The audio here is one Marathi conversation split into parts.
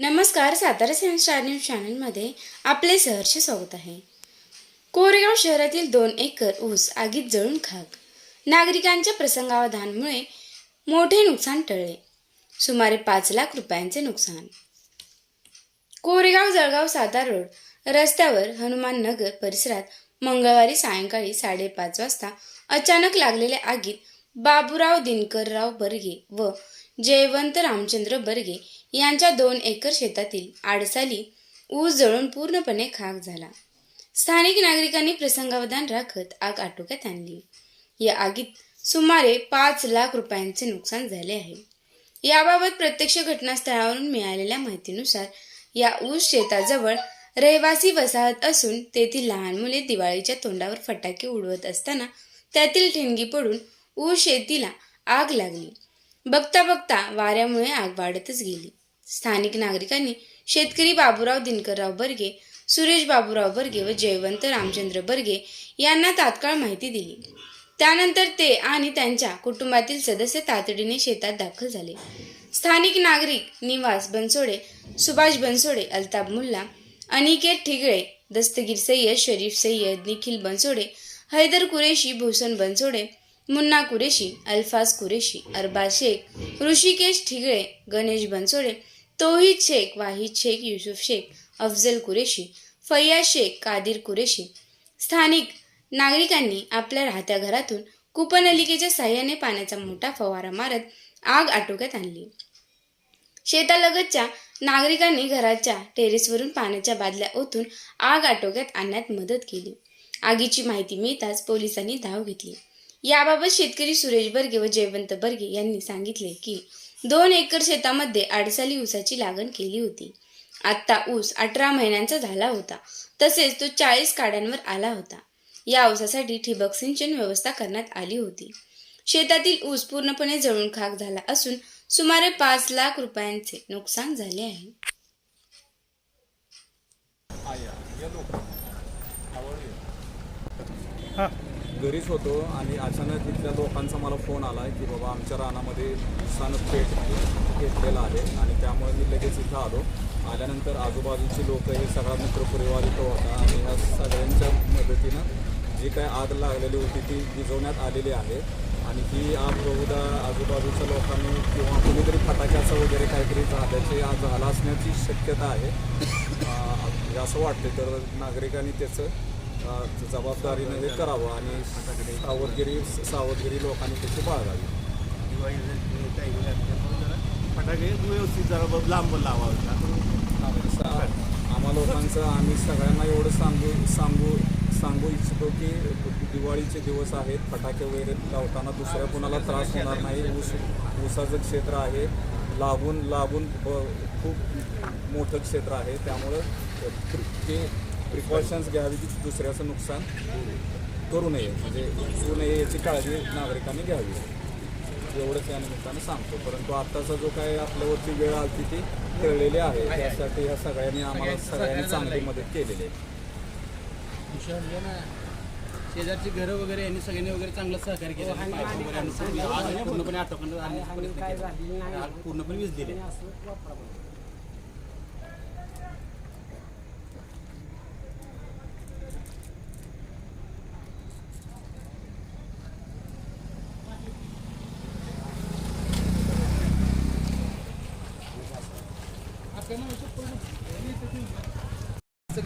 नमस्कार सातारा सेवन स्टार न्यूज चॅनलमध्ये आपले सहर्ष स्वागत आहे. कोरेगाव शहरातील दोन एकर ऊस आगीत जळून खाक. नागरिकांच्या प्रसंगावधानमुळे मोठे नुकसान टळले. सुमारे पाच लाख रुपयांचे नुकसान. कोरेगाव जळगाव सातारा रोड रस्त्यावर हनुमान नगर परिसरात मंगळवारी सायंकाळी साडेपाच वाजता अचानक लागलेल्या आगीत बाबूराव दिनकरराव बर्गे व जयवंत रामचंद्र बर्गे यांच्या दोन एकर शेतातील आडसाली ऊस जळून पूर्णपणे खाक झाला. स्थानिक नागरिकांनी प्रसंगावधान राखत आग आटोक्यात आणली. या आगीत सुमारे पाच लाख रुपयांचे नुकसान झाले आहे. याबाबत प्रत्यक्ष घटनास्थळावरून मिळालेल्या माहितीनुसार या ऊस शेताजवळ रहिवासी वसाहत असून तेथील लहान मुले दिवाळीच्या तोंडावर फटाके उडवत असताना त्यातील ठिणगी पडून ऊस शेतीला आग लागली. बघता बघता वाऱ्यामुळे आग वाढतच गेली. स्थानिक नागरिकांनी शेतकरी बाबूराव दिनकरराव बर्गे सुरेश बाबूराव बर्गे व जयवंत रामचंद्र बर्गे यांना तात्काळ माहिती दिली. त्यानंतर ते आणि त्यांच्या कुटुंबातील सदस्य तातडीने शेतात दाखल झाले. स्थानिक नागरिक निवास बनसोडे सुभाष बनसोडे अल्ताब मुल्ला अनिकेत ठिगळे दस्तगीर सय्यद शरीफ सय्यद निखिल बनसोडे हैदर कुरेशी भूषण बनसोडे मुन्ना कुरेशी अल्फाज कुरेशी अरबाज शेख ऋषिकेश ठिगळे गणेश बनसोडे तोहिद शेख वाहिद शेख युसुफ शेख अफजल कुरेशी फैयाज शेख कादिर कुरेशी. स्थानिक नागरिकांनी आपल्या राहत्या घरातून कुपनलिकेच्या साह्याने पाण्याचा मोठा फवारा मारत आग आटोक्यात आणली. शेतालगतच्या नागरिकांनी घराच्या टेरेसवरून पाण्याच्या बादल्या ओतून आग आटोक्यात आणण्यात मदत केली. आगीची माहिती मिळताच पोलिसांनी धाव घेतली. याबाबत शेतकरी सुरेश बर्गे व जयवंत बर्गे यांनी सांगितले की दोन एकर शेतामध्ये आडसाली ऊसाची लागण केली होती. आत्ता ऊस अठरा महिन्यांचा झाला होता. तसेच तो चाळीस काड्यांवर आला होता. या ऊसासाठी ठिबक सिंचन व्यवस्था करण्यात आली होती. शेतातील ऊस पूर्णपणे जळून खाक झाला असून सुमारे पाच लाख रुपयांचे नुकसान झाले आहे. घरीच होतो आणि अचानक इथल्या लोकांचा मला फोन आला की बाबा आमच्या रानामध्ये नुकसान पेट घेतलेलं आहे आणि त्यामुळे मी लगेच इथं आलो. आल्यानंतर आजूबाजूची लोक हे सगळा मित्रपरिवार इथं होता आणि ह्या सगळ्यांच्या मदतीनं जी काय आग लागलेली होती ती विझवण्यात आलेली आहे. आणि ही आग बहुधा आजूबाजूच्या लोकांनी किंवा कुणीतरी फटाक्याचं वगैरे काहीतरी झाल्याचे आज झाला असण्याची शक्यता आहे. असं वाटते तर नागरिकांनी त्याचं जबाबदारीने हे करावं आणि सावधगिरी सावधगिरी लोकांनी त्याची बाळगावी. फटाके व्यवस्थित जरा लांब आम्हा लोकांचं आम्ही सगळ्यांना एवढं सांगू सांगू सांगू इच्छितो की दिवाळीचे दिवस आहेत. फटाके वगैरे लावताना दुसऱ्या कुणाला त्रास होणार नाही. ऊस ऊसाचं क्षेत्र आहे. लागून लागून ब- खूप मोठं क्षेत्र आहे. त्यामुळं ते प्रिकॉशन्स घ्यावी की दुसऱ्याचं नुकसान करू नये. म्हणजे होऊ नये याची काळजी नागरिकांनी घ्यावी. एवढंच या निमित्तानं सांगतो. परंतु आत्ताचा जो काय आपल्यावरची वेळ आली ती टळलेली आहे. त्यासाठी ह्या सगळ्यांनी आम्हाला सगळ्यांनी चांगली मदत केलेली आहे. शेजारची घरं वगैरे यांनी सगळ्यांनी वगैरे चांगलं सहकार्य केलं. आग पूर्णपणे पूर्णपणे विजलेली आहे.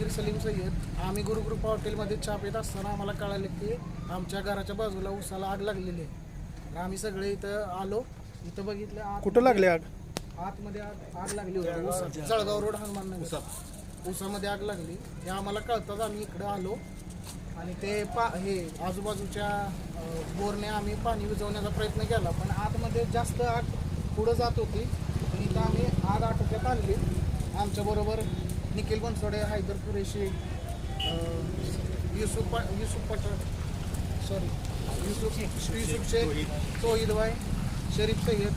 सगीर सलीम सय्यद आम्ही गुरुकृपा हॉटेलमध्ये चहा पित असताना आम्हाला कळालं की आमच्या घराच्या बाजूला उसाला आग लागलेली आहे. तर आम्ही सगळे इथं आलो. इथं बघितलं आत कुठं लागले आग? आतमध्ये आग आग लागली होती. ऊसाची. जळगाव रोड हनुमान नगर ऊसामध्ये आग लागली. हे आम्हाला कळताच आम्ही इकडं आलो. आणि ते पा हे आजूबाजूच्या बोरने आम्ही पाणी विझवण्याचा प्रयत्न केला. पण आतमध्ये जास्त आग पुढं जात होती. पण इथं आम्ही आग आटोक्यात आणली. आमच्याबरोबर निखिल बनसोडे हैदर कुरेशी युसुफ युसुफ पठाण सॉरी युसुफ युसुफ शेख सोहिद भाई शरीफ सय्यद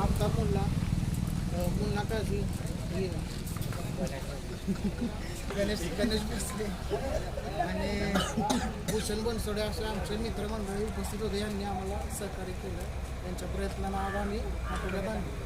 आफताब मुल्ला मुन्ना काझी गणेश गणेश भोसले आणि भूषण बनसोडे असे आमचे मित्रमंडळी उपस्थित होते. यांनी आम्हाला सहकार्य केलं. त्यांच्या प्रयत्नांना आज आम्ही आठवड्यात आणली